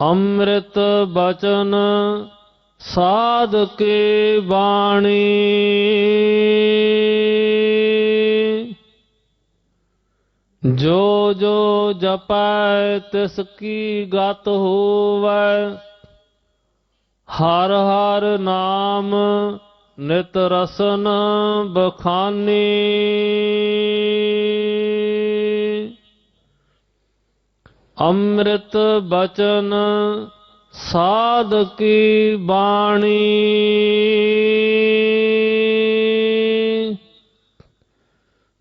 ਅੰਮ੍ਰਿਤ ਬਚਨ ਸਾਧ ਕੇ ਬਾਣੀ। ਜੋ ਜੋ ਜਪੈ ਤਿਸ ਕੀ ਗਤ ਹੋਵੈ, ਹਰ ਹਰ ਨਾਮ ਨਿਤ ਰਸਨ ਬਖਾਨੀ। ਅੰਮ੍ਰਿਤ ਬਚਨ ਸਾਧ ਕੀ ਬਾਣੀ।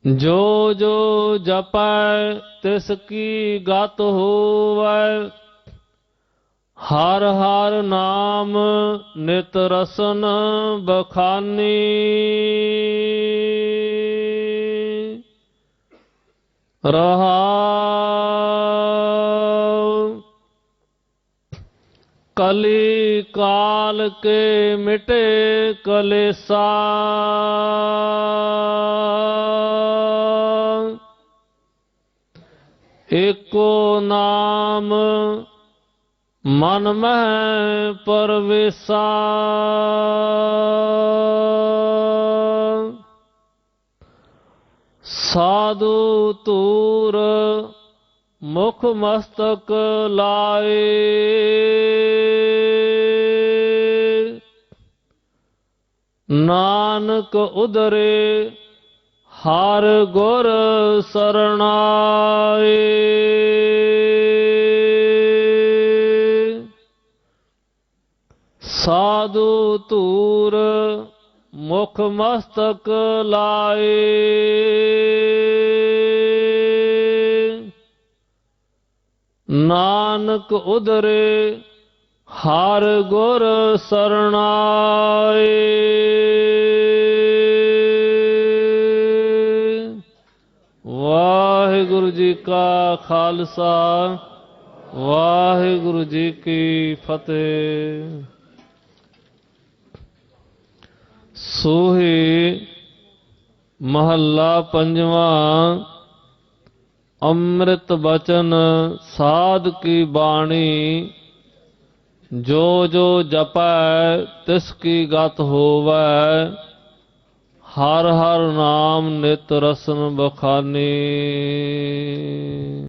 ਜੋ ਜੋ ਜਪੈ ਤਿਸ ਕੀ ਗਤ ਹੋਵੈ, ਹਰ ਹਰ ਨਾਮ ਨਿਤ ਰਸਨ ਬਖਾਨੀ। ਰਹਾ ਕਲੀ ਕਾਲ ਕੇ ਮਿਟੇ ਕਲੇਸਾ। ਏਕੋ ਨਾਮ ਮਨ ਮਹਿ ਪਰਵੇਸਾ। ਸਾਧੂ ਤੂਰ ਮੁਖ ਮਸਤਕ ਲਾਏ। ਨਾਨਕ ਉਦਰੇ ਹਰ ਗੁਰ ਸਰਣਾਏ। ਸਾਧੂ ਧੂਰ ਮੁਖ ਮਸਤਕ ਲਾਏ। ਨਾਨਕ ਉਦਰੇ, ਹਰ ਗੁਰ ਸਰਣਾਏ। ਵਾਹਿਗੁਰੂ ਜੀ ਕਾ ਖਾਲਸਾ, ਵਾਹਿਗੁਰੂ ਜੀ ਕੀ ਫਤਿਹ। ਸੋਹੇ ਮਹੱਲਾ ਪੰਜਵਾਂ ਅੰਮ੍ਰਿਤ ਬਚਨ ਸਾਧ ਕੀ ਬਾਣੀ, ਜੋ ਜੋ ਜਪੈ ਤਿਸ ਕੀ ਗਤ ਹੋਵੈ, ਹਰ ਹਰ ਨਾਮ ਨਿਤ ਰਸਨ ਬਖਾਨੀ।